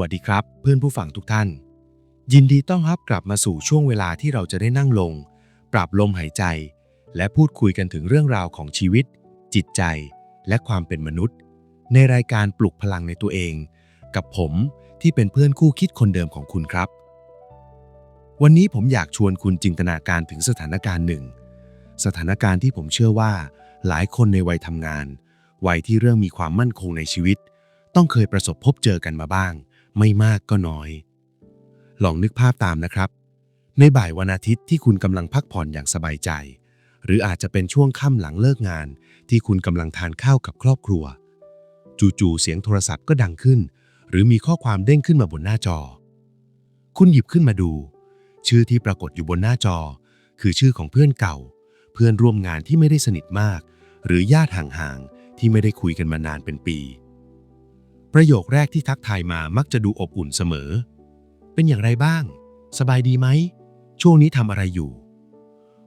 วัสดีครับ เพื่อนผู้ฟังทุกท่าน ยินดีต้อนรับกลับมาสู่ช่วงเวลาที่เราจะได้นั่งลง ปรับลมหายใจ และพูดคุยกันถึงเรื่องราวของชีวิต จิตใจ และความเป็นมนุษย์ ในรายการปลุกพลังในตัวเอง กับผมที่เป็นเพื่อนคู่คิดคนเดิมของคุณครับ วันนี้ผมอยากชวนคุณจินตนาการถึงสถานการณ์หนึ่ง สถานการณ์ที่ผมเชื่อว่า หลายคนในวัยทำงาน วัยที่เริ่มมีความมั่นคงในชีวิต ต้องเคยประสบพบเจอกันมาบ้าง ไม่มากก็น้อย ลองนึกภาพตามนะครับ ในบ่ายวันอาทิตย์ที่คุณกำลังพักผ่อนอย่างสบายใจ หรืออาจจะเป็นช่วงค่ำหลังเลิกงาน ที่คุณกำลังทานข้าวกับครอบครัว จู่ๆเสียงโทรศัพท์ก็ดังขึ้น หรือมีข้อความเด้งขึ้นมาบนหน้าจอ คุณหยิบขึ้นมาดู ชื่อที่ปรากฏอยู่บนหน้าจอ คือชื่อของเพื่อนเก่า เพื่อนร่วมงานที่ไม่ได้สนิทมาก หรือญาติห่างๆที่ไม่ได้คุยกันมานานเป็นปี ประโยคแรกที่ทักทายมามักจะดูอบอุ่นเสมอ เป็นอย่างไรบ้าง สบายดีไหม ช่วงนี้ทำอะไรอยู่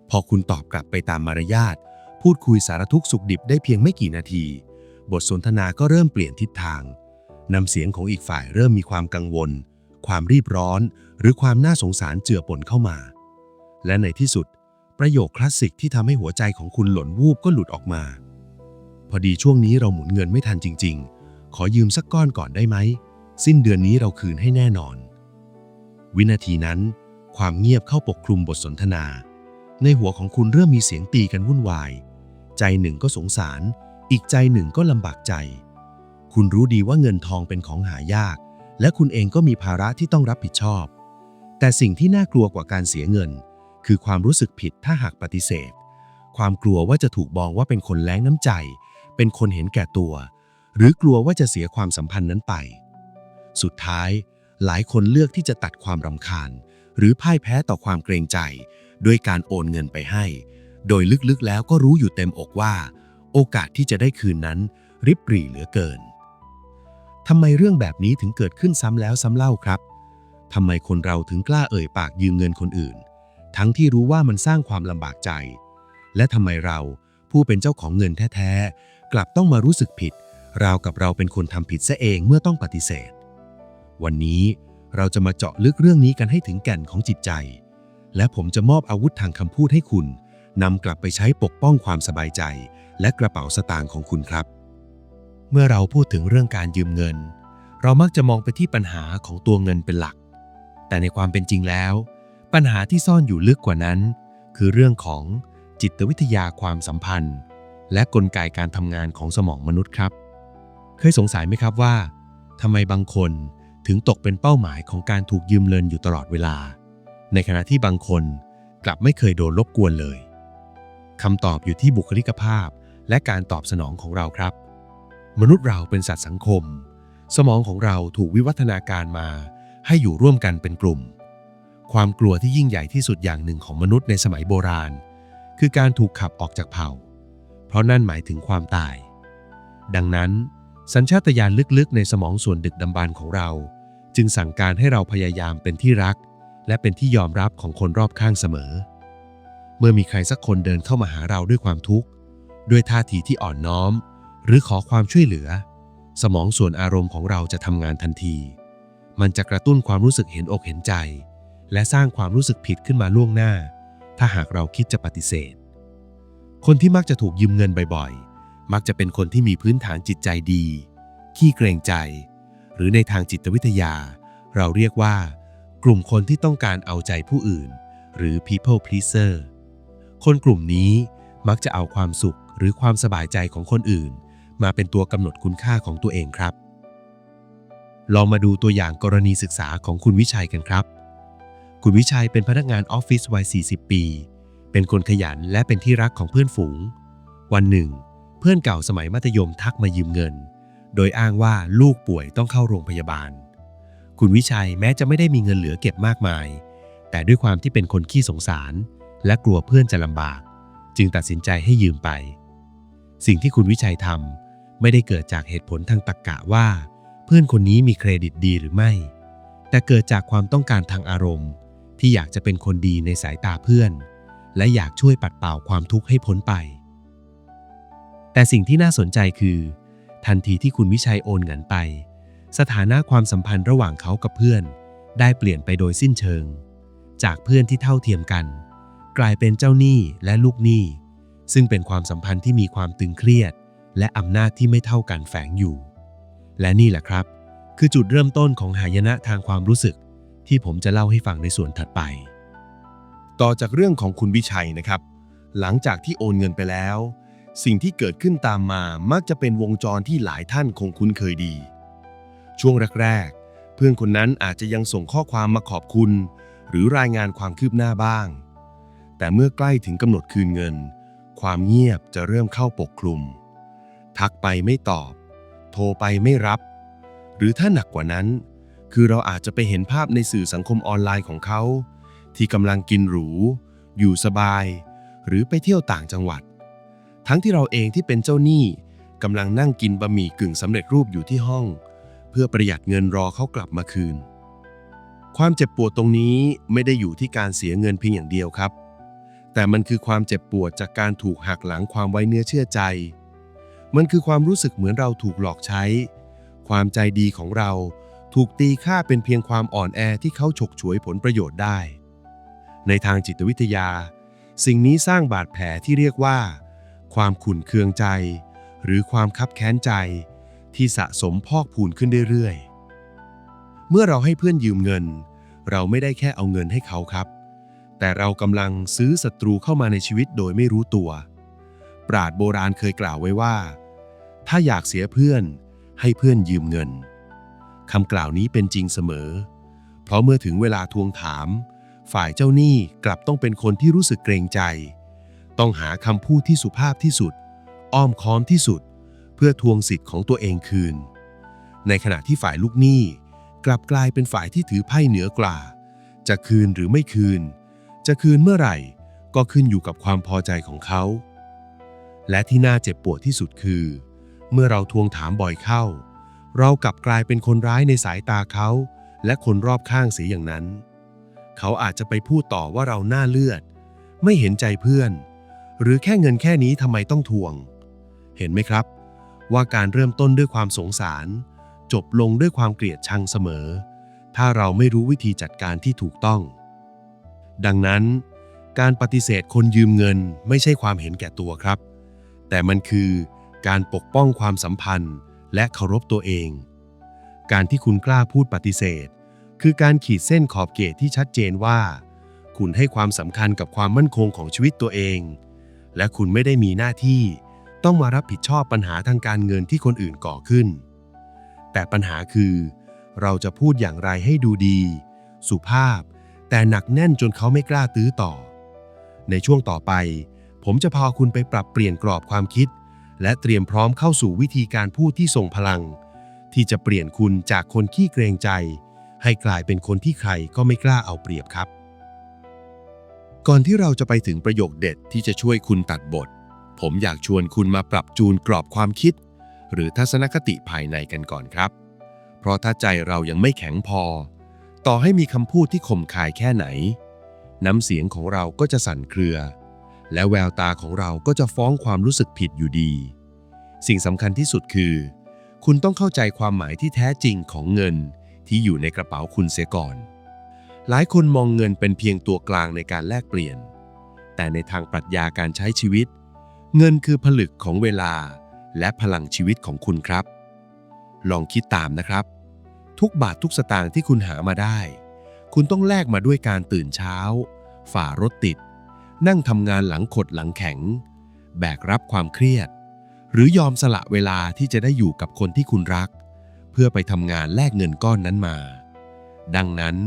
พอคุณตอบกลับไปตามมารยาท พูดคุยสารทุกสุขดิบได้เพียงไม่กี่นาที บทสนทนาก็เริ่มเปลี่ยนทิศทางนำเสียงของอีกฝ่ายเริ่มมีความกังวล ความรีบร้อน หรือความน่าสงสารเจือปนเข้ามา และในที่สุด ประโยคคลาสสิกที่ทำให้หัวใจของคุณหล่นวูบก็หลุดออกมา พอดีช่วงนี้เราหมุนเงินไม่ทันจริง ๆ ขอยืมสักก้อนก่อนได้ไหม สิ้นเดือนนี้เราคืนให้แน่นอน วินาทีนั้น ความเงียบเข้าปกคลุมบทสนทนา ในหัวของคุณเริ่มมีเสียงตีกันวุ่นวาย ใจหนึ่งก็สงสาร อีกใจหนึ่งก็ลำบากใจ คุณรู้ดีว่าเงินทองเป็นของหายาก และคุณเองก็มีภาระที่ต้องรับผิดชอบ แต่สิ่งที่น่ากลัวกว่าการเสียเงิน คือความรู้สึกผิดถ้าหากปฏิเสธ ความกลัวว่าจะถูกมองว่าเป็นคนแล้งน้ำใจ เป็นคนเห็นแก่ตัว หรือกลัวว่าจะเสียความสัมพันธ์นั้นไป สุดท้ายหลายคนเลือกที่จะตัดความรำคาญ หรือพ่ายแพ้ต่อความเกรงใจ ด้วยการโอนเงินไปให้ โดยลึกๆแล้วก็รู้อยู่เต็มอกว่า โอกาสที่จะได้คืนนั้น ริบหรี่เหลือเกินทำไมเรื่องแบบนี้ถึงเกิดขึ้นซ้ำแล้วซ้ำเล่าครับทำไมคนเราถึงกล้าเอ่ยปากยืมเงินคนอื่น ทั้งที่รู้ว่ามันสร้างความลำบากใจ และทำไมเราผู้เป็นเจ้าของเงินแท้ๆกลับต้องมารู้สึกผิด ราวกับเราเป็นคนทำผิดซะเองเมื่อต้องปฏิเสธ วันนี้เราจะมาเจาะลึกเรื่องนี้กันให้ถึงแก่นของจิตใจ และผมจะมอบอาวุธทางคำพูดให้คุณนำกลับไปใช้ปกป้องความสบายใจ และกระเป๋าสตางค์ของคุณครับ เมื่อเราพูดถึงเรื่องการยืมเงิน เรามักจะมองไปที่ปัญหาของตัวเงินเป็นหลัก แต่ในความเป็นจริงแล้ว ปัญหาที่ซ่อนอยู่ลึกกว่านั้น คือเรื่องของจิตวิทยาความสัมพันธ์ และกลไกการทำงานของสมองมนุษย์ครับ เคยสงสัยไหมครับว่าทำไมบางคนถึงตกเป็นเป้าหมายของการถูกยืมเงินอยู่ตลอดเวลา ในขณะที่บางคนกลับไม่เคยโดนรบกวนเลยคำตอบอยู่ที่บุคลิกภาพและการตอบสนองของเราครับ มนุษย์เราเป็นสัตว์สังคม สมองของเราถูกวิวัฒนาการมาให้อยู่ร่วมกันเป็นกลุ่ม ความกลัวที่ยิ่งใหญ่ที่สุดอย่างหนึ่งของมนุษย์ในสมัยโบราณ คือการถูกขับออกจากเผ่า เพราะนั่นหมายถึงความตาย ดังนั้น สัญชาตญาณลึกๆ ในสมองส่วนดึกดำบรรพ์ของเรา จึงสั่งการให้เราพยายามเป็นที่รัก และเป็นที่ยอมรับของคนรอบข้างเสมอ เมื่อมีใครสักคนเดินเข้ามาหาเราด้วยความทุกข์ ด้วยท่าทีที่อ่อนน้อม หรือขอความช่วยเหลือ สมองส่วนอารมณ์ของเราจะทำงานทันที มันจะกระตุ้นความรู้สึกเห็นอกเห็นใจ และสร้างความรู้สึกผิดขึ้นมาล่วงหน้า ถ้าหากเราคิดจะปฏิเสธ คนที่มักจะถูกยืมเงินบ่อยๆ มักจะเป็นคนที่มีพื้นฐานจิตใจดี ขี้เกรงใจ หรือในทางจิตวิทยา เราเรียกว่า กลุ่มคนที่ต้องการเอาใจผู้อื่น หรือ people pleaser คนกลุ่มนี้มักจะเอาความสุขหรือความสบายใจของคนอื่น มาเป็นตัวกำหนดคุณค่าของตัวเองครับ ลองมาดูตัวอย่างกรณีศึกษาของคุณวิชัยกันครับ คุณวิชัยเป็นพนักงานออฟฟิศวัย 40 ปี เป็นคนขยันและเป็นที่รักของเพื่อนฝูง วันหนึ่ง เพื่อนเก่าสมัยมัธยมทักมายืมเงิน โดยอ้างว่าลูกป่วยต้องเข้าโรงพยาบาล คุณวิชัยแม้จะไม่ได้มีเงินเหลือเก็บมากมาย แต่ด้วยความที่เป็นคนขี้สงสาร และกลัวเพื่อนจะลำบาก จึงตัดสินใจให้ยืมไป สิ่งที่คุณวิชัยทำไม่ได้เกิดจากเหตุผลทางตรรกะว่า เพื่อนคนนี้มีเครดิตดีหรือไม่ แต่เกิดจากความต้องการทางอารมณ์ ที่อยากจะเป็นคนดีในสายตาเพื่อน และอยากช่วยปัดเป่าความทุกข์ให้พ้นไป แต่สิ่งที่น่าสนใจคือ ทันทีที่คุณวิชัยโอนเงินไป สถานะความสัมพันธ์ระหว่างเขากับเพื่อน ได้เปลี่ยนไปโดยสิ้นเชิง จากเพื่อนที่เท่าเทียมกัน กลายเป็นเจ้าหนี้และลูกหนี้ ซึ่งเป็นความสัมพันธ์ที่มีความตึงเครียด และอำนาจที่ไม่เท่ากันแฝงอยู่ และนี่แหละครับ คือจุดเริ่มต้นของหายนะทางความรู้สึก ที่ผมจะเล่าให้ฟังในส่วนถัดไป ต่อจากเรื่องของคุณวิชัยนะครับ หลังจากที่โอนเงินไปแล้ว สิ่งที่เกิดขึ้นตามมามักจะเป็นวงจรที่หลายท่านคงคุ้นเคยดี ช่วงแรกๆ เพื่อนคนนั้นอาจจะยังส่งข้อความมาขอบคุณ หรือรายงานความคืบหน้าบ้าง แต่เมื่อใกล้ถึงกำหนดคืนเงิน ความเงียบจะเริ่มเข้าปกคลุม ทักไปไม่ตอบ โทรไปไม่รับ หรือถ้าหนักกว่านั้น คือเราอาจจะไปเห็นภาพในสื่อสังคมออนไลน์ของเขา ที่กำลังกินหรู อยู่สบาย หรือไปเที่ยวต่างจังหวัด ทั้งที่เราเองที่เป็นเจ้าหนี้กำลังนั่งกินบะหมี่กึ่งสำเร็จรูปอยู่ที่ห้อง เพื่อประหยัดเงินรอเขากลับมาคืน ความเจ็บปวดตรงนี้ไม่ได้อยู่ที่การเสียเงินเพียงอย่างเดียวครับ แต่มันคือความเจ็บปวดจากการถูกหักหลังความไว้เนื้อเชื่อใจ มันคือความรู้สึกเหมือนเราถูกหลอกใช้ ความใจดีของเราถูกตีค่าเป็นเพียงความอ่อนแอที่เขาฉกฉวยผลประโยชน์ได้ ในทางจิตวิทยา สิ่งนี้สร้างบาดแผลที่เรียกว่า ความขุ่นเคืองใจ หรือความคับแค้นใจ ที่สะสมพอกพูนขึ้นเรื่อยๆ เมื่อเราให้เพื่อนยืมเงิน เราไม่ได้แค่เอาเงินให้เขาครับ แต่เรากำลังซื้อศัตรูเข้ามาในชีวิตโดยไม่รู้ตัว ปราดโบราณเคยกล่าวไว้ว่า ถ้าอยากเสียเพื่อนให้เพื่อนยืมเงินคำกล่าวนี้เป็นจริงเสมอ เพราะเมื่อถึงเวลาทวงถาม ฝ่ายเจ้าหนี้กลับต้องเป็นคนที่รู้สึกเกรงใจ ต้องหาคำพูดที่สุภาพที่สุด อ้อมค้อมที่สุด เพื่อทวงสิทธิ์ของตัวเองคืน ในขณะที่ฝ่ายลูกหนี้ กลับกลายเป็นฝ่ายที่ถือไพ่เหนือกว่า จะคืนหรือไม่คืน จะคืนเมื่อไหร่ ก็ขึ้นอยู่กับความพอใจของเขา และที่น่าเจ็บปวดที่สุดคือ เมื่อเราทวงถามบ่อยเข้า เรากลับกลายเป็นคนร้ายในสายตาเขา และคนรอบข้างเสียอย่างนั้น เขาอาจจะไปพูดต่อว่าเราหน้าเลือด ไม่เห็นใจเพื่อน หรือแค่เงินแค่นี้ทำไมต้องทวง เห็นไหมครับ ว่าการเริ่มต้นด้วยความสงสาร จบลงด้วยความเกลียดชังเสมอ ถ้าเราไม่รู้วิธีจัดการที่ถูกต้อง ดังนั้น การปฏิเสธคนยืมเงินไม่ใช่ความเห็นแก่ตัวครับ แต่มันคือการปกป้องความสัมพันธ์และเคารพตัวเอง การที่คุณกล้าพูดปฏิเสธ คือการขีดเส้นขอบเขตที่ชัดเจนว่า คุณให้ความสำคัญกับความมั่นคงของชีวิตตัวเอง และคุณไม่ได้มีหน้าที่ ต้องมารับผิดชอบปัญหาทางการเงินที่คนอื่นก่อขึ้น แต่ปัญหาคือ เราจะพูดอย่างไรให้ดูดี สุภาพ แต่หนักแน่นจนเขาไม่กล้าตื้อต่อ ในช่วงต่อไป ผมจะพาคุณไปปรับเปลี่ยนกรอบความคิด และเตรียมพร้อมเข้าสู่วิธีการพูดที่ทรงพลัง ที่จะเปลี่ยนคุณจากคนขี้เกรงใจ ให้กลายเป็นคนที่ใครก็ไม่กล้าเอาเปรียบครับ ก่อนที่เราจะไปถึงประโยคเด็ดที่จะช่วยคุณตัดบท ผมอยากชวนคุณมาปรับจูนกรอบความคิด หรือทัศนคติภายในกันก่อนครับ เพราะถ้าใจเรายังไม่แข็งพอ ต่อให้มีคำพูดที่ข่มขายแค่ไหน น้ำเสียงของเราก็จะสั่นเครือ และแววตาของเราก็จะฟ้องความรู้สึกผิดอยู่ดี สิ่งสำคัญที่สุดคือ คุณต้องเข้าใจความหมายที่แท้จริงของเงินที่อยู่ในกระเป๋าคุณเสียก่อน หลายคนมองเงินเป็นเพียงตัวกลางในการแลกเปลี่ยน แต่ในทางปรัชญาการใช้ชีวิต เงินคือผลึกของเวลา และพลังชีวิตของคุณครับ ลองคิดตามนะครับ ทุกบาททุกสตางค์ที่คุณหามาได้ คุณต้องแลกมาด้วยการตื่นเช้า ฝ่ารถติด นั่งทำงานหลังขดหลังแข็ง แบกรับความเครียด หรือยอมสละเวลาที่จะได้อยู่กับคนที่คุณรัก เพื่อไปทำงานแลกเงินก้อนนั้นมา ดังนั้น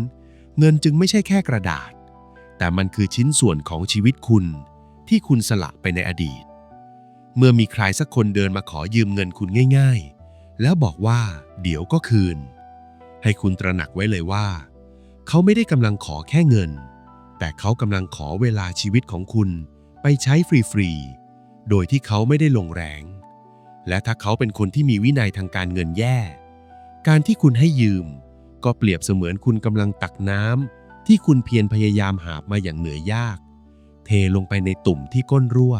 เงินจึงไม่ใช่แค่กระดาษ แต่มันคือชิ้นส่วนของชีวิตคุณ ที่คุณสละไปในอดีต เมื่อมีใครสักคนเดินมาขอยืมเงินคุณง่าย ๆ แล้วบอกว่า เดี๋ยวก็คืน ให้คุณตระหนักไว้เลยว่า เขาไม่ได้กำลังขอแค่เงิน แต่เขากำลังขอเวลาชีวิตของคุณไปใช้ฟรีๆ โดยที่เขาไม่ได้ลงแรง และถ้าเขาเป็นคนที่มีวินัยทางการเงินแย่ การที่คุณให้ยืม ก็เปรียบเสมือนคุณกำลังตักน้ำที่คุณเพียรพยายามหาบมาอย่างเหนื่อยยาก เทลงไปในตุ่มที่ก้นรั่ว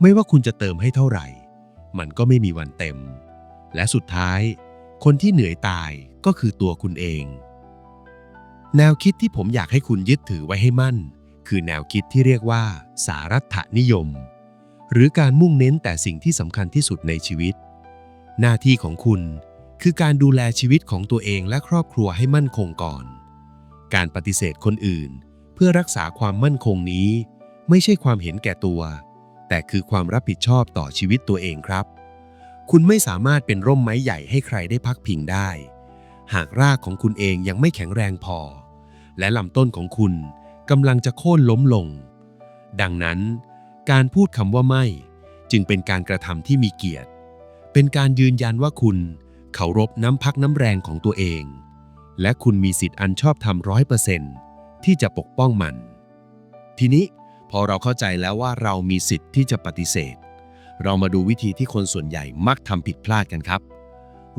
ไม่ว่าคุณจะเติมให้เท่าไหร่ มันก็ไม่มีวันเต็ม และสุดท้าย คนที่เหนื่อยตายก็คือตัวคุณเอง แนวคิดที่ผมอยากให้คุณยึดถือไว้ให้มั่น คือแนวคิดที่เรียกว่า สารัตนิยม หรือการมุ่งเน้นแต่สิ่งที่สำคัญที่สุดในชีวิต หน้าที่ของคุณ คือการดูแลชีวิตของตัวเองและครอบครัวให้มั่นคงก่อน การปฏิเสธคนอื่น เพื่อรักษาความมั่นคงนี้ ไม่ใช่ความเห็นแก่ตัว แต่คือความรับผิดชอบต่อชีวิตตัวเองครับ คุณไม่สามารถเป็นร่มไม้ใหญ่ให้ใครได้พักพิงได้ หากรากของคุณเองยังไม่แข็งแรงพอ และลำต้นของคุณกำลังจะโค่นล้มลง ดังนั้น การพูดคำว่าไม่ จึงเป็นการกระทำที่มีเกียรติ เป็นการยืนยันว่าคุณ เคารพน้ำพักน้ำแรงของตัวเอง และคุณมีสิทธิ์อันชอบธรรมร้อยเปอร์เซนที่จะปกป้องมัน ทีนี้พอเราเข้าใจแล้วว่าเรามีสิทธิ์ที่จะปฏิเสธ เรามาดูวิธีที่คนส่วนใหญ่มักทำผิดพลาดกันครับ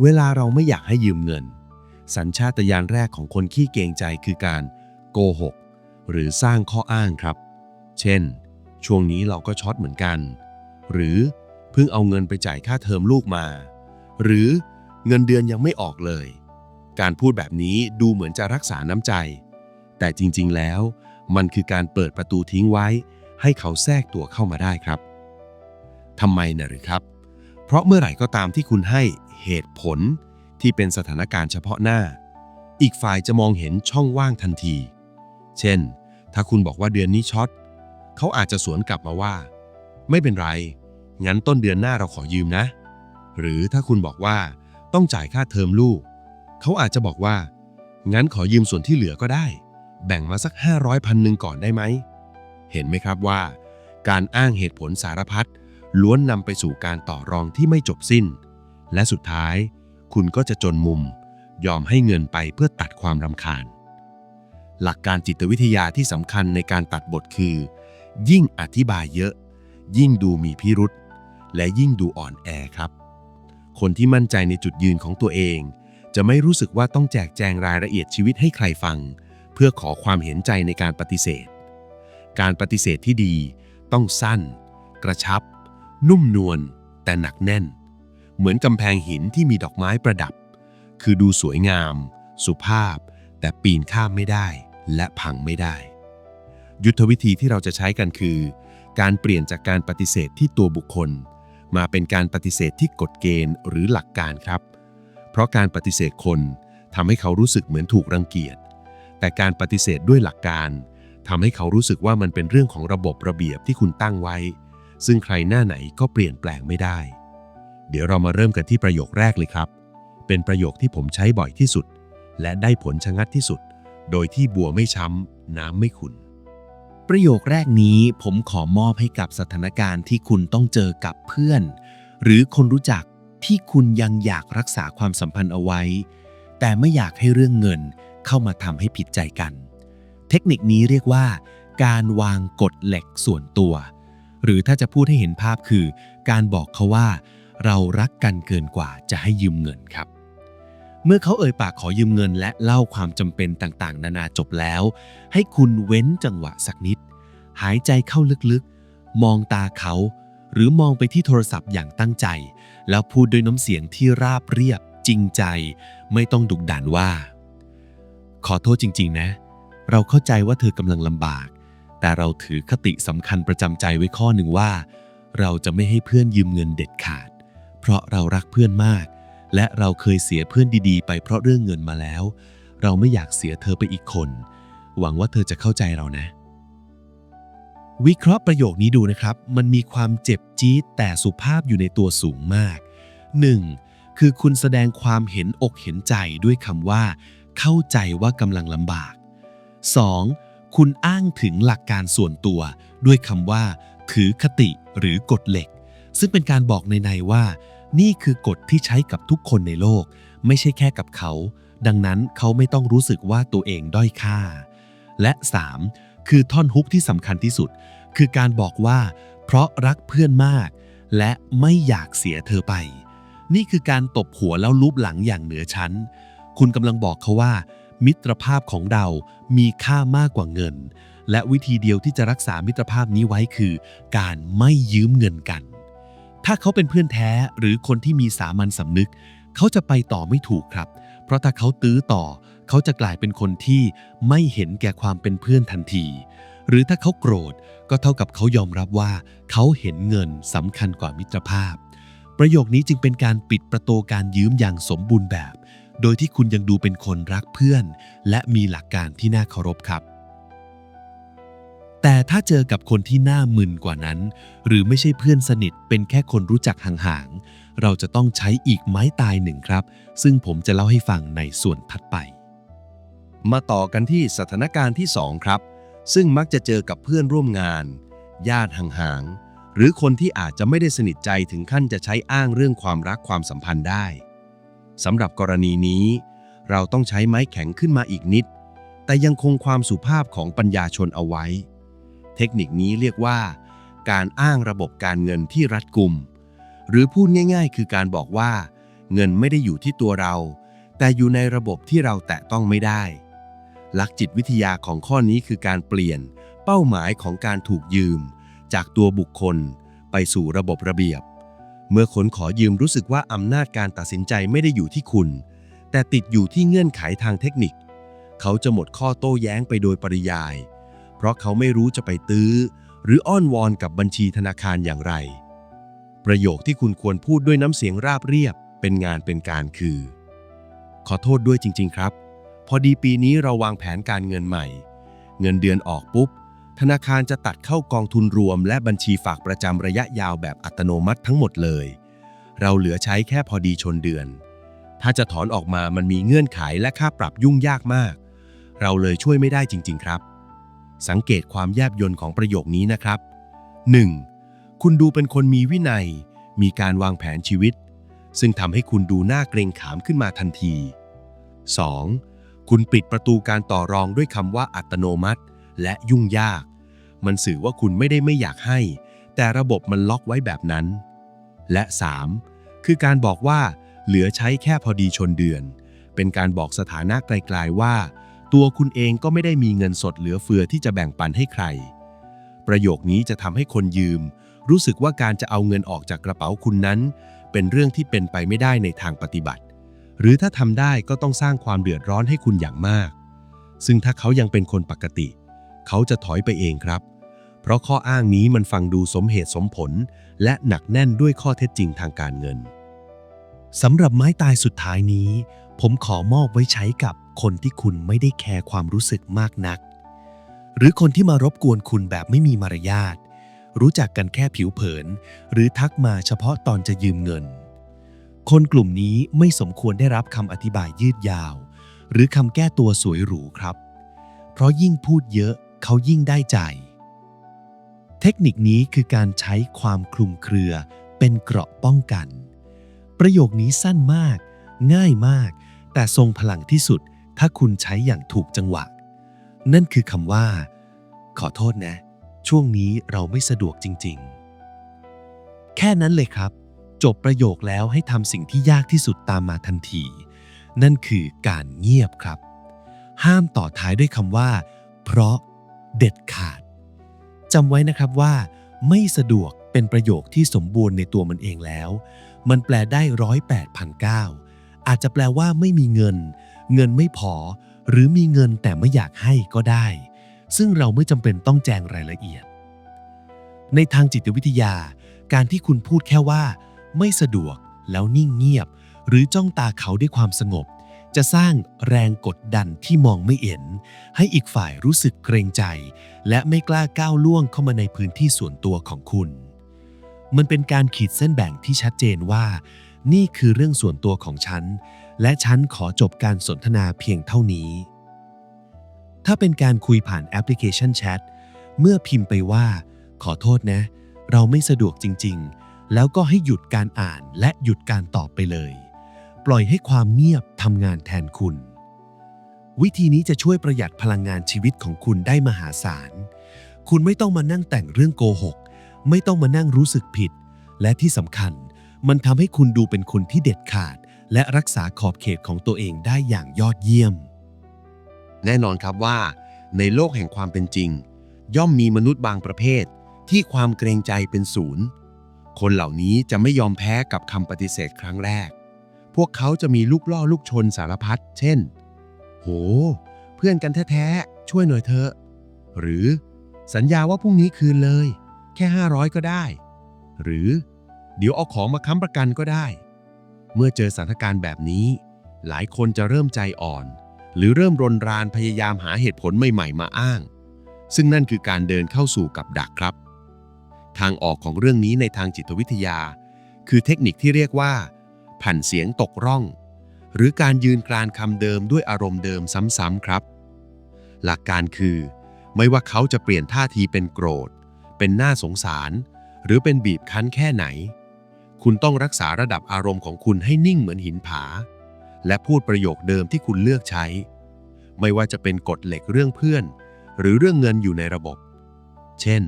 เวลาเราไม่อยากให้ยืมเงิน สัญชาตญาณแรกของคนขี้เกรงใจคือการโกหก หรือสร้างข้ออ้างครับ เช่น ช่วงนี้เราก็ช็อตเหมือนกัน หรือเพิ่งเอาเงินไปจ่ายค่าเทอมลูกมา หรือ เงินเดือนยังไม่ออกเลย การพูดแบบนี้ดูเหมือนจะรักษาน้ำใจ แต่จริงๆแล้ว มันคือการเปิดประตูทิ้งไว้ ให้เขาแทรกตัวเข้ามาได้ครับทำไมนะหรือครับ เพราะเมื่อไหร่ก็ตามที่คุณให้เหตุผลที่เป็นสถานการณ์เฉพาะหน้า อีกฝ่ายจะมองเห็นช่องว่างทันที เช่น ถ้าคุณบอกว่าเดือนนี้ช็อต เขาอาจจะสวนกลับมาว่า ไม่เป็นไร งั้นต้นเดือนหน้าเราขอยืมนะ หรือถ้าคุณบอกว่า ต้องจ่ายค่าเทอมลูก เขาอาจจะบอกว่า งั้นขอยืมส่วนที่เหลือก็ได้ แบ่งมาสัก 500พันหนึ่งก่อนได้ไหม เห็นไหมครับว่า การอ้างเหตุผลสารพัดล้วนนำไปสู่การต่อรองที่ไม่จบสิ้น และสุดท้าย คุณก็จะจนมุม ยอมให้เงินไปเพื่อตัดความรำคาญ หลักการจิตวิทยาที่สำคัญในการตัดบทคือ ยิ่งอธิบายเยอะ ยิ่งดูมีพิรุษและยิ่งดูอ่อนแอครับ คนที่มั่นใจในจุดยืนของตัวเอง จะไม่รู้สึกว่าต้องแจกแจงรายละเอียดชีวิตให้ใครฟัง เพื่อขอความเห็นใจในการปฏิเสธ การปฏิเสธที่ดี ต้องสั้น กระชับ นุ่มนวลแต่หนักแน่น เหมือนกำแพงหินที่มีดอกไม้ประดับ คือดูสวยงาม สุภาพ แต่ปีนข้ามไม่ได้ และพังไม่ได้ ยุทธวิธีที่เราจะใช้กันคือ การเปลี่ยนจากการปฏิเสธที่ตัวบุคคล มาเป็นการปฏิเสธที่กฎเกณฑ์หรือหลักการครับ เพราะการปฏิเสธคนทำให้เขารู้สึกเหมือนถูกรังเกียจ แต่การปฏิเสธด้วยหลักการทำให้เขารู้สึกว่ามันเป็นเรื่องของระบบระเบียบที่คุณตั้งไว้ ซึ่งใครหน้าไหนก็เปลี่ยนแปลงไม่ได้ เดี๋ยวเรามาเริ่มกันที่ประโยคแรกเลยครับ เป็นประโยคที่ผมใช้บ่อยที่สุด และได้ผลชะงัดที่สุด โดยที่บัวไม่ช้ำน้ำไม่ขุ่น ประโยคแรกนี้ผมขอมอบให้กับสถานการณ์ที่คุณต้องเจอกับเพื่อน หรือคนรู้จักที่คุณยังอยากรักษาความสัมพันธ์เอาไว้ แต่ไม่อยากให้เรื่องเงินเข้ามาทำให้ผิดใจกัน เทคนิคนี้เรียกว่า การวางกฎเหล็กส่วนตัว หรือถ้าจะพูดให้เห็นภาพคือ การบอกเขาว่า เรารักกันเกินกว่าจะให้ยืมเงินครับ เมื่อเขาเอ่ยปากขอยืมเงินและเล่าความจำเป็นต่างๆ นานาจบแล้ว ให้คุณเว้นจังหวะสักนิด หายใจเข้าลึกๆ มองตาเขา หรือมองไปที่โทรศัพท์อย่างตั้งใจ แล้วพูดด้วยน้ำเสียงที่ราบเรียบ จริงใจ ไม่ต้องดุกดันว่า ขอโทษจริง ๆ นะ เราเข้าใจว่าเธอกำลังลำบาก แต่เราถือคติสำคัญประจำใจไว้ข้อหนึ่งว่า เราจะไม่ให้เพื่อนยืมเงินเด็ดขาด เพราะเรารักเพื่อนมาก และเราเคยเสียเพื่อนดีๆ ไปเพราะเรื่องเงินมาแล้ว เราไม่อยากเสียเธอไปอีกคน หวังว่าเธอจะเข้าใจเรานะ วิเคราะห์ประโยคนี้ดูนะครับ มันมีความเจ็บจี๊ดแต่สุภาพอยู่ในตัวสูงมาก 1. คือคุณแสดงความเห็นอกเห็นใจด้วยคำว่า เข้าใจว่ากำลังลำบาก 2. คุณอ้างถึงหลักการส่วนตัว ด้วยคำว่า ถือคติหรือกฎเหล็ก ซึ่งเป็นการบอกในๆว่า นี่คือกฎที่ใช้กับทุกคนในโลก ไม่ใช่แค่กับเขา ดังนั้นเขาไม่ต้องรู้สึกว่าตัวเองด้อยค่า และ 3. คือท่อนฮุกที่สำคัญที่สุด คือการบอกว่า เพราะรักเพื่อนมาก และไม่อยากเสียเธอไป นี่คือการตบหัวแล้วลูบหลังอย่างเหนือชั้น คุณกำลังบอกเขาว่า มิตรภาพของเรา มีค่ามากกว่าเงิน และวิธีเดียวที่จะรักษามิตรภาพนี้ไว้คือ การไม่ยืมเงินกัน ถ้าเขาเป็นเพื่อนแท้หรือคนที่มีสามัญสำนึก เขาจะไปต่อไม่ถูกครับ เพราะถ้าเขาตื้อต่อ เขาจะกลายเป็นคนที่ไม่เห็นแก่ความเป็นเพื่อนทันที หรือถ้าเขาโกรธก็เท่ากับเขายอมรับว่า เขาเห็นเงินสำคัญกว่ามิตรภาพ ประโยคนี้จึงเป็นการปิดประตูการยืมอย่างสมบูรณ์แบบ โดยที่คุณยังดูเป็นคนรักเพื่อน และมีหลักการที่น่าเคารพครับ แต่ถ้าเจอกับคนที่น่ามึนกว่านั้น หรือไม่ใช่เพื่อนสนิทเป็นแค่คนรู้จักห่างๆ เราจะต้องใช้อีกไม้ตายหนึ่งครับ ซึ่งผมจะเล่าให้ฟังในส่วนถัดไป มาต่อกันที่สถานการณ์ที่ 2 ครับ ซึ่งมักจะเจอกับเพื่อนร่วมงาน ญาติห่างๆ หรือคนที่อาจจะไม่ได้สนิทใจถึงขั้นจะใช้อ้างเรื่องความรักความสัมพันธ์ได้สำหรับกรณีนี้ เราต้องใช้ไม้แข็งขึ้นมาอีกนิด แต่ยังคงความสุภาพของปัญญาชนเอาไว้ เทคนิคนี้เรียกว่า การอ้างระบบการเงินที่รัดกุม หรือพูดง่าย ๆ คือการบอกว่า เงินไม่ได้อยู่ที่ตัวเรา แต่อยู่ในระบบที่เราแตะต้องไม่ได้ หลักจิตวิทยาของข้อนี้คือการเปลี่ยน เป้าหมายของการถูกยืม จากตัวบุคคล ไปสู่ระบบระเบียบ เมื่อคนขอยืมรู้สึกว่าอำนาจการตัดสินใจไม่ได้อยู่ที่คุณ แต่ติดอยู่ที่เงื่อนไขทางเทคนิค เขาจะหมดข้อโต้แย้งไปโดยปริยาย ราะเขาไม่รู้จะไปตื้อ หรืออ้อนวอนกับบัญชีธนาคารอย่างไร ประโยคที่คุณควรพูดด้วยน้ำเสียงราบเรียบ เป็นงานเป็นการคือ ขอโทษด้วยจริง ๆ ครับ พอดีปีนี้เราวางแผนการเงินใหม่ เงินเดือนออกปุ๊บ ธนาคารจะตัดเข้ากองทุนรวม และบัญชีฝากประจำระยะยาวแบบอัตโนมัติทั้งหมดเลย เราเหลือใช้แค่พอดีชนเดือน ถ้าจะถอนออกมามันมีเงื่อนไขและค่าปรับยุ่งยากมาก เราเลยช่วยไม่ได้จริง ๆ ครับ สังเกตความแยบยลของประโยคนี้นะครับ 1. คุณดูเป็นคนมีวินัย มีการวางแผนชีวิต ซึ่งทำให้คุณดูหน่าเกรงขามขึ้นมาทันที 2. คุณปิดประตูการต่อรองด้วยคำว่าอัตโนมัติ และยุ่งยาก มันสื่อว่าคุณไม่ได้ไม่อยากให้ แต่ระบบมันล็อกไว้แบบนั้น และ 3. คือการบอกว่า เหลือใช้แค่พอดีชนเดือน เป็นการบอกสถานะไกลๆว่า ตัวคุณเองก็ไม่ได้มีเงินสดเหลือเฟือที่จะแบ่งปันให้ใคร ประโยคนี้จะทำให้คนยืม รู้สึกว่าการจะเอาเงินออกจากกระเป๋าคุณนั้น เป็นเรื่องที่เป็นไปไม่ได้ในทางปฏิบัติ หรือถ้าทำได้ก็ต้องสร้างความเดือดร้อนให้คุณอย่างมาก ซึ่งถ้าเขายังเป็นคนปกติ เขาจะถอยไปเองครับ เพราะข้ออ้างนี้มันฟังดูสมเหตุสมผล และหนักแน่นด้วยข้อเท็จจริงทางการเงินสำหรับไม้ตายสุดท้ายนี้ ผมขอมอบไว้ใช้กับ คนที่คุณไม่ได้แคร์ความรู้สึกมากนัก หรือคนที่มารบกวนคุณแบบไม่มีมารยาท รู้จักกันแค่ผิวเผิน หรือทักมาเฉพาะตอนจะยืมเงิน คนกลุ่มนี้ไม่สมควรได้รับคำอธิบายยืดยาว หรือคำแก้ตัวสวยหรูครับ เพราะยิ่งพูดเยอะเขายิ่งได้ใจ เทคนิคนี้คือการใช้ความคลุมเครือเป็นเกราะป้องกัน ประโยคนี้สั้นมาก ง่ายมาก แต่ทรงพลังที่สุด ถ้าคุณใช้อย่างถูกจังหวะ นั่นคือคำว่า ขอโทษนะ ช่วงนี้เราไม่สะดวกจริง ๆ แค่นั้นเลยครับ จบประโยคแล้วให้ทำสิ่งที่ยากที่สุดตามมาทันที นั่นคือการเงียบครับ ห้ามต่อท้ายด้วยคำว่า เพราะเด็ดขาดจำไว้นะครับว่า ไม่สะดวกเป็นประโยคที่สมบูรณ์ในตัวมันเองแล้ว มันแปลได้ร้อยแปดพันเก้า อาจจะแปลว่าไม่มีเงิน เงินไม่พอ หรือมีเงินแต่ไม่อยากให้ก็ได้ ซึ่งเราไม่จำเป็นต้องแจงรายละเอียด ในทางจิตวิทยา การที่คุณพูดแค่ว่า ไม่สะดวกแล้วนิ่งเงียบ หรือจ้องตาเขาด้วยความสงบ จะสร้างแรงกดดันที่มองไม่เห็น ให้อีกฝ่ายรู้สึกเกรงใจ และไม่กล้าก้าวล่วงเข้ามาในพื้นที่ส่วนตัวของคุณมันเป็นการขีดเส้นแบ่งที่ชัดเจนว่า นี่คือเรื่องส่วนตัวของฉัน และฉันขอจบการสนทนาเพียงเท่านี้ ถ้าเป็นการคุยผ่านแอปพลิเคชันแชท เมื่อพิมพ์ไปว่า ขอโทษนะ เราไม่สะดวกจริง ๆ แล้วก็ให้หยุดการอ่านและหยุดการตอบไปเลย ปล่อยให้ความเงียบทำงานแทนคุณ วิธีนี้จะช่วยประหยัดพลังงานชีวิตของคุณได้มหาศาล คุณไม่ต้องมานั่งแต่งเรื่องโกหก ไม่ต้องมานั่งรู้สึกผิด และที่สำคัญ มันทำให้คุณดูเป็นคนที่เด็ดขาด และรักษาขอบเขตของตัวเองได้อย่างยอดเยี่ยม แน่นอนครับว่า ในโลกแห่งความเป็นจริง ย่อมมีมนุษย์บางประเภท ที่ความเกรงใจเป็นศูนย์ คนเหล่านี้จะไม่ยอมแพ้กับคำปฏิเสธครั้งแรก พวกเขาจะมีลูกล่อลูกชนสารพัดเช่น โห เพื่อนกันแท้ๆช่วยหน่อยเถอะ หรือสัญญาว่าพรุ่งนี้คืนเลย แค่ 500 ก็ได้ หรือ เดี๋ยวเอาของมาค้ำประกันก็ได้ เมื่อเจอสถานการณ์แบบนี้ หลายคนจะเริ่มใจอ่อน หรือเริ่มรนรานพยายามหาเหตุผลใหม่ๆ มาอ้าง ซึ่งนั่นคือการเดินเข้าสู่กับดักครับ ทางออกของเรื่องนี้ในทางจิตวิทยา คือเทคนิคที่เรียกว่าแผ่นเสียงตกร่อง หรือการยืนกรานคำเดิมด้วยอารมณ์เดิมซ้ำๆครับ หลักการคือ ไม่ว่าเขาจะเปลี่ยนท่าทีเป็นโกรธ เป็นหน้าสงสาร หรือเป็นบีบคั้นแค่ไหน คุณต้องรักษาระดับอารมณ์ของคุณให้นิ่งเหมือนหินผา และพูดประโยคเดิมที่คุณเลือกใช้ ไม่ว่าจะเป็นกฎเหล็กเรื่องเพื่อน หรือเรื่องเงินอยู่ในระบบ เช่น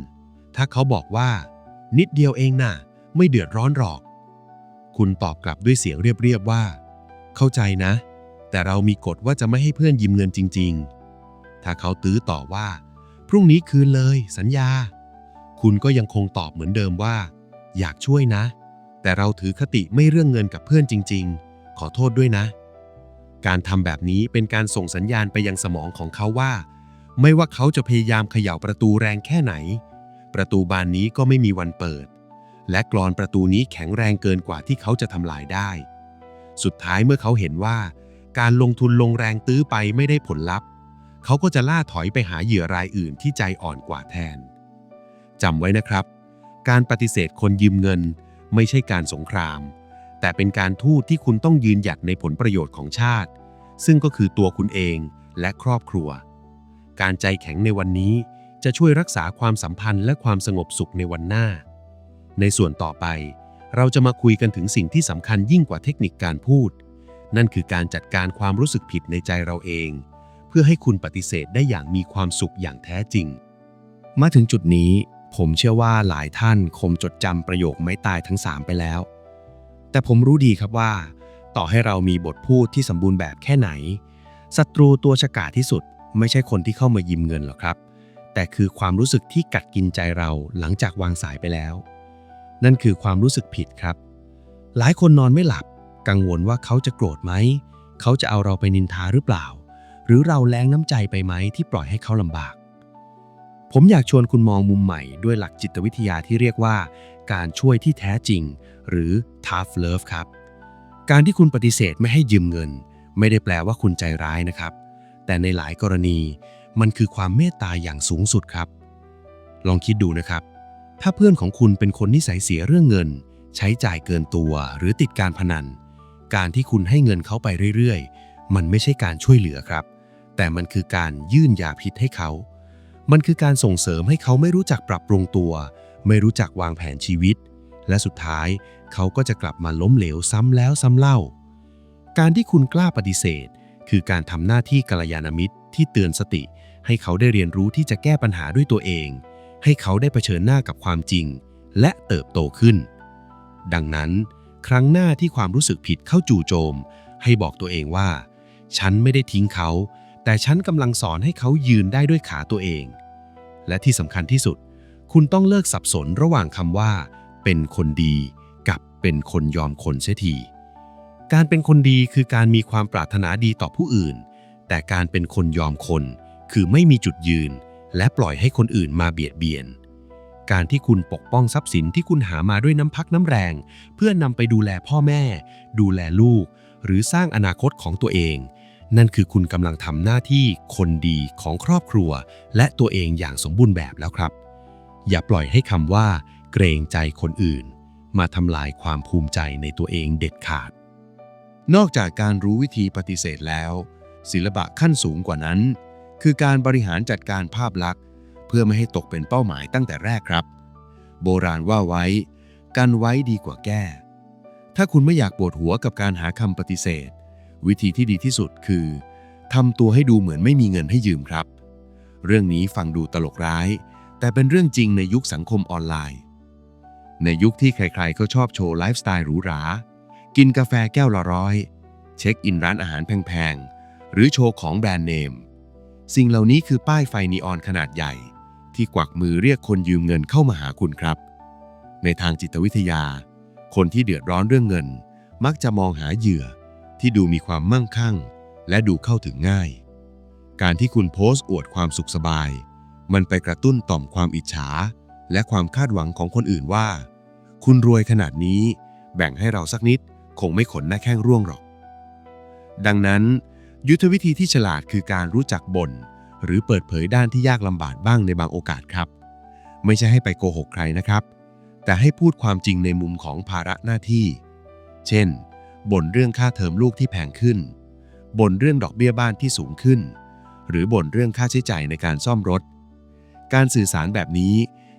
ถ้าเขาบอกว่า นิดเดียวเองน่ะ ไม่เดือดร้อนหรอก คุณตอบกลับด้วยเสียงเรียบๆว่า เข้าใจนะ แต่เรามีกฎว่าจะไม่ให้เพื่อนยืมเงินจริง ๆ ถ้าเขาตื้อต่อว่า พรุ่งนี้คืนเลย สัญญา คุณก็ยังคงตอบเหมือนเดิมว่า อยากช่วยนะ แต่เราถือคติไม่เรื่องเงินกับเพื่อนจริง ๆ ขอโทษด้วยนะ การทำแบบนี้เป็นการส่งสัญญาณไปยังสมองของเขาว่า ไม่ว่าเขาจะพยายามเขย่าประตูแรงแค่ไหน ประตูบานนี้ก็ไม่มีวันเปิด และกรอนประตูนี้แข็งแรงเกินกว่าที่เขาจะทำลายได้ สุดท้ายเมื่อเขาเห็นว่า การลงทุนลงแรงตื้อไปไม่ได้ผลลัพธ์ เขาก็จะล่าถอยไปหาเหยื่อรายอื่นที่ใจอ่อนกว่าแทนจำไว้นะครับ การปฏิเสธคนยืมเงิน ไม่ใช่การสงคราม แต่เป็นการทูตที่คุณต้องยืนหยัดในผลประโยชน์ของชาติ ซึ่งก็คือตัวคุณเองและครอบครัว การใจแข็งในวันนี้จะช่วยรักษาความสัมพันธ์และความสงบสุขในวันหน้า ในส่วนต่อไป เราจะมาคุยกันถึงสิ่งที่สำคัญยิ่งกว่าเทคนิคการพูด นั่นคือการจัดการความรู้สึกผิดในใจเราเอง เพื่อให้คุณปฏิเสธได้อย่างมีความสุขอย่างแท้จริง มาถึงจุดนี้ ผมเชื่อว่าหลายท่านคงจดจำประโยคไม้ตายทั้ง 3 ไปแล้ว แต่ผมรู้ดีครับว่า ต่อให้เรามีบทพูดที่สมบูรณ์แบบแค่ไหนศัตรูตัวฉกาจที่สุด ไม่ใช่คนที่เข้ามายืมเงินหรอกครับ แต่คือความรู้สึกที่กัดกินใจเราหลังจากวางสายไปแล้ว นั่นคือความรู้สึกผิดครับ หลายคนนอนไม่หลับ กังวลว่าเขาจะโกรธไหม เขาจะเอาเราไปนินทาหรือเปล่า หรือเราแรงน้ำใจไปไหมที่ปล่อยให้เขาลำบาก ผมอยากชวนคุณมองมุมใหม่ด้วยหลักจิตวิทยาที่เรียกว่า การช่วยที่แท้จริง หรือ tough love ครับ การที่คุณปฏิเสธไม่ให้ยืมเงิน ไม่ได้แปลว่าคุณใจร้ายนะครับ แต่ในหลายกรณี มันคือความเมตตาอย่างสูงสุดครับ ลองคิดดูนะครับ ถ้าเพื่อนของคุณเป็นคนนิสัยเสียเรื่องเงิน ใช้จ่ายเกินตัวหรือติดการพนัน การที่คุณให้เงินเขาไปเรื่อยๆ มันไม่ใช่การช่วยเหลือครับ แต่มันคือการยื่นยาพิษให้เขา มันคือการส่งเสริมให้เขาไม่รู้จักปรับปรุงตัว ไม่รู้จักวางแผนชีวิต และสุดท้ายเขาก็จะกลับมาล้มเหลวซ้ำแล้วซ้ำเล่า การที่คุณกล้าปฏิเสธ คือการทำหน้าที่กัลยาณมิตรที่เตือนสติ ให้เขาได้เรียนรู้ที่จะแก้ปัญหาด้วยตัวเอง ให้เขาได้เผชิญหน้ากับความจริง และเติบโตขึ้น ดังนั้น ครั้งหน้าที่ความรู้สึกผิดเข้าจู่โจม ให้บอกตัวเองว่า ฉันไม่ได้ทิ้งเขา แต่ฉันกำลังสอนให้เขายืนได้ด้วยขาตัวเอง และที่สำคัญที่สุด คุณต้องเลิกสับสนระหว่างคำว่า เป็นคนดีกับเป็นคนยอมคนเสียที การเป็นคนดีคือการมีความปรารถนาดีต่อผู้อื่น แต่การเป็นคนยอมคน คือไม่มีจุดยืน และปล่อยให้คนอื่นมาเบียดเบียน การที่คุณปกป้องทรัพย์สินที่คุณหามาด้วยน้ำพักน้ำแรง เพื่อนนำไปดูแลพ่อแม่ ดูแลลูก หรือสร้างอนาคตของตัวเอง นั่นคือคุณกำลังทำหน้าที่คนดีของครอบครัว และตัวเองอย่างสมบูรณ์แบบแล้วครับ อย่าปล่อยให้คำว่า เกรงใจคนอื่น มาทำลายความภูมิใจในตัวเองเด็ดขาด นอกจากการรู้วิธีปฏิเสธแล้ว ศิลปะขั้นสูงกว่านั้น คือการบริหารจัดการภาพลักษณ์ เพื่อไม่ให้ตกเป็นเป้าหมายตั้งแต่แรกครับ โบราณว่าไว้ กันไว้ดีกว่าแก้ ถ้าคุณไม่อยากปวดหัวกับการหาคำปฏิเสธ วิธีที่ดีที่สุดคือทำตัวให้ดูเหมือนไม่มีเงินให้ยืมครับ เรื่องนี้ฟังดูตลกร้าย แต่เป็นเรื่องจริงในยุคสังคมออนไลน์ ในยุคที่ใครๆก็ชอบโชว์ไลฟ์สไตล์หรูหรา กินกาแฟแก้วละร้อย เช็คอินร้านอาหารแพงๆ หรือโชว์ของแบรนด์เนม สิ่งเหล่านี้คือป้ายไฟนีออนขนาดใหญ่ ที่กวักมือเรียกคนยืมเงินเข้ามาหาคุณครับ ในทางจิตวิทยา คนที่เดือดร้อนเรื่องเงิน มักจะมองหาเหยื่อ ที่ดูมีความมั่งคั่ง และดูเข้าถึงง่าย การที่คุณโพสต์อวดความสุขสบาย มันไปกระตุ้นต่อมความอิจฉา และความคาดหวังของคนอื่นว่า คุณรวยขนาดนี้ แบ่งให้เราสักนิดคงไม่ขนหน้าแข้งร่วงหรอก ดังนั้น ยุทธวิธีที่ฉลาดคือการรู้จักบ่นหรือเปิดเผยด้านที่ยากลำบากบ้างในบางโอกาสครับ ไม่ใช่ให้ไปโกหกใครนะครับ แต่ให้พูดความจริงในมุมของภาระหน้าที่ เช่น บ่นเรื่องค่าเทอมลูกที่แพงขึ้น บ่นเรื่องดอกเบี้ยบ้านที่สูงขึ้น หรือบ่นเรื่องค่าใช้จ่ายในการซ่อมรถ การสื่อสารแบบนี้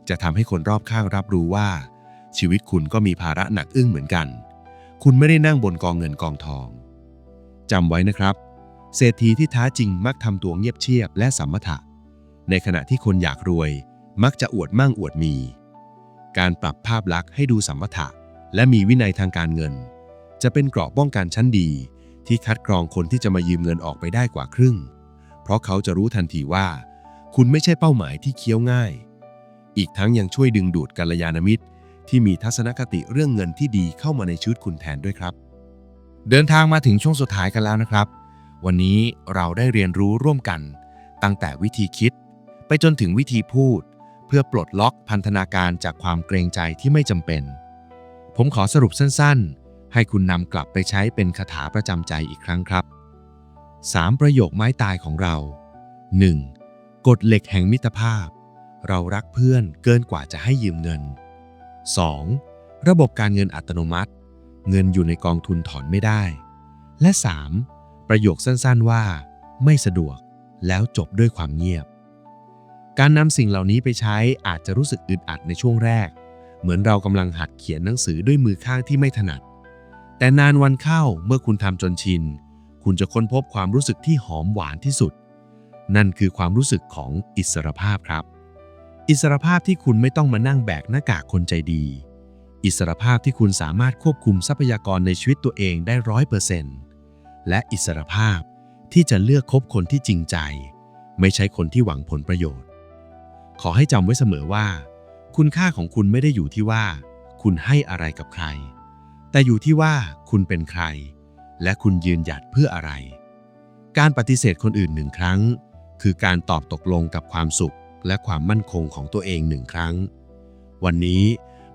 จะทำให้คนรอบข้างรับรู้ว่า ชีวิตคุณก็มีภาระหนักอึ้งเหมือนกัน คุณไม่ได้นั่งบนกองเงินกองทองจำไว้นะครับ เศรษฐีที่ท้าจริงมักทำตัวเงียบเชียบและสัมมถะ ในขณะที่คนอยากรวย มักจะอวดมั่งอวดมี การปรับภาพลักษณ์ให้ดูสัมมถะและมีวินัยทางการเงิน จะเป็นเกราะป้องกันชั้นดี ที่คัดกรองคนที่จะมายืมเงินออกไปได้กว่าครึ่ง เพราะเขาจะรู้ทันทีว่า คุณไม่ใช่เป้าหมายที่เคี้ยวง่าย อีกทั้งยังช่วยดึงดูดกัลยาณมิตร ที่มีทัศนคติเรื่องเงินที่ดีเข้ามาในชีวิตคุณแทนด้วยครับ เดินทางมาถึงช่วงสุดท้ายกันแล้วนะครับ วันนี้เราได้เรียนรู้ร่วมกัน ตั้งแต่วิธีคิด ไปจนถึงวิธีพูด เพื่อปลดล็อกพันธนาการจากความเกรงใจที่ไม่จำเป็น ผมขอสรุปสั้นๆ ให้คุณนำกลับไปใช้เป็นคาถาประจำใจอีกครั้งครับ 3 ประโยคไม้ตายของเรา 1. กฎเหล็กแห่งมิตรภาพ เรารักเพื่อนเกินกว่าจะให้ยืมเงิน 2. ระบบการเงินอัตโนมัติ เงินอยู่ในกองทุนถอนไม่ได้ และ 3. ประโยคสั้นๆว่า ไม่สะดวก แล้วจบด้วยความเงียบ การนำสิ่งเหล่านี้ไปใช้อาจจะรู้สึกอึดอัดในช่วงแรก เหมือนเรากำลังหัดเขียนหนังสือด้วยมือข้างที่ไม่ถนัด แต่นานวันเข้าเมื่อคุณทำจนชิน คุณจะค้นพบความรู้สึกที่หอมหวานที่สุด นั่นคือความรู้สึกของอิสรภาพครับ อิสรภาพที่คุณไม่ต้องมานั่งแบกหน้ากากคนใจดี อิสรภาพที่คุณสามารถควบคุมทรัพยากรในชีวิตตัวเองได้ร้อยเปอร์เซ็นต์และอิสรภาพที่จะเลือกคบคนที่จริงใจ ไม่ใช่คนที่หวังผลประโยชน์ ขอให้จำไว้เสมอว่า คุณค่าของคุณไม่ได้อยู่ที่ว่า คุณให้อะไรกับใคร แต่อยู่ที่ว่าคุณเป็นใคร และคุณยืนหยัดเพื่ออะไร การปฏิเสธคนอื่นหนึ่งครั้ง คือการตอบตกลงกับความสุขและความมั่นคงของตัวเองหนึ่งครั้ง วันนี้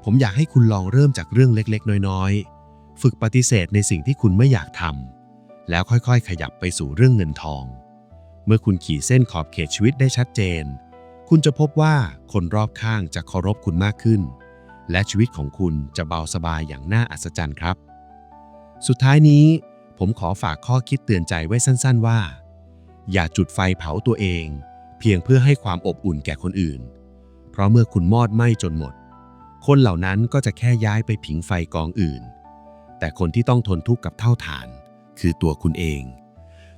ผมอยากให้คุณลองเริ่มจากเรื่องเล็กๆ น้อยๆ ฝึกปฏิเสธในสิ่งที่คุณไม่อยากทำแล้วค่อยๆ ขยับไปสู่เรื่องเงินทอง เมื่อคุณขีดเส้นขอบเขตชีวิตได้ชัดเจน คุณจะพบว่าคนรอบข้างจะเคารพคุณมากขึ้น และชีวิตของคุณจะเบาสบายอย่างน่าอัศจรรย์ครับ สุดท้ายนี้ ผมขอฝากข้อคิดเตือนใจไว้สั้นๆว่า อย่าจุดไฟเผาตัวเอง เพียงเพื่อให้ความอบอุ่นแก่คนอื่น เพราะเมื่อคุณมอดไหม้จนหมด คนเหล่านั้นก็จะแค่ย้ายไปผิงไฟกองอื่น แต่คนที่ต้องทนทุกข์กับเท่าฐาน คือตัวคุณเอง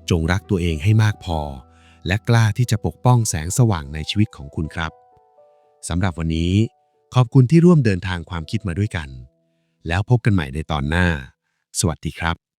จงรักตัวเองให้มากพอ และกล้าที่จะปกป้องแสงสว่างในชีวิตของคุณครับสำหรับวันนี้ ขอบคุณที่ร่วมเดินทางความคิดมาด้วยกัน แล้วพบกันใหม่ในตอนหน้า สวัสดีครับ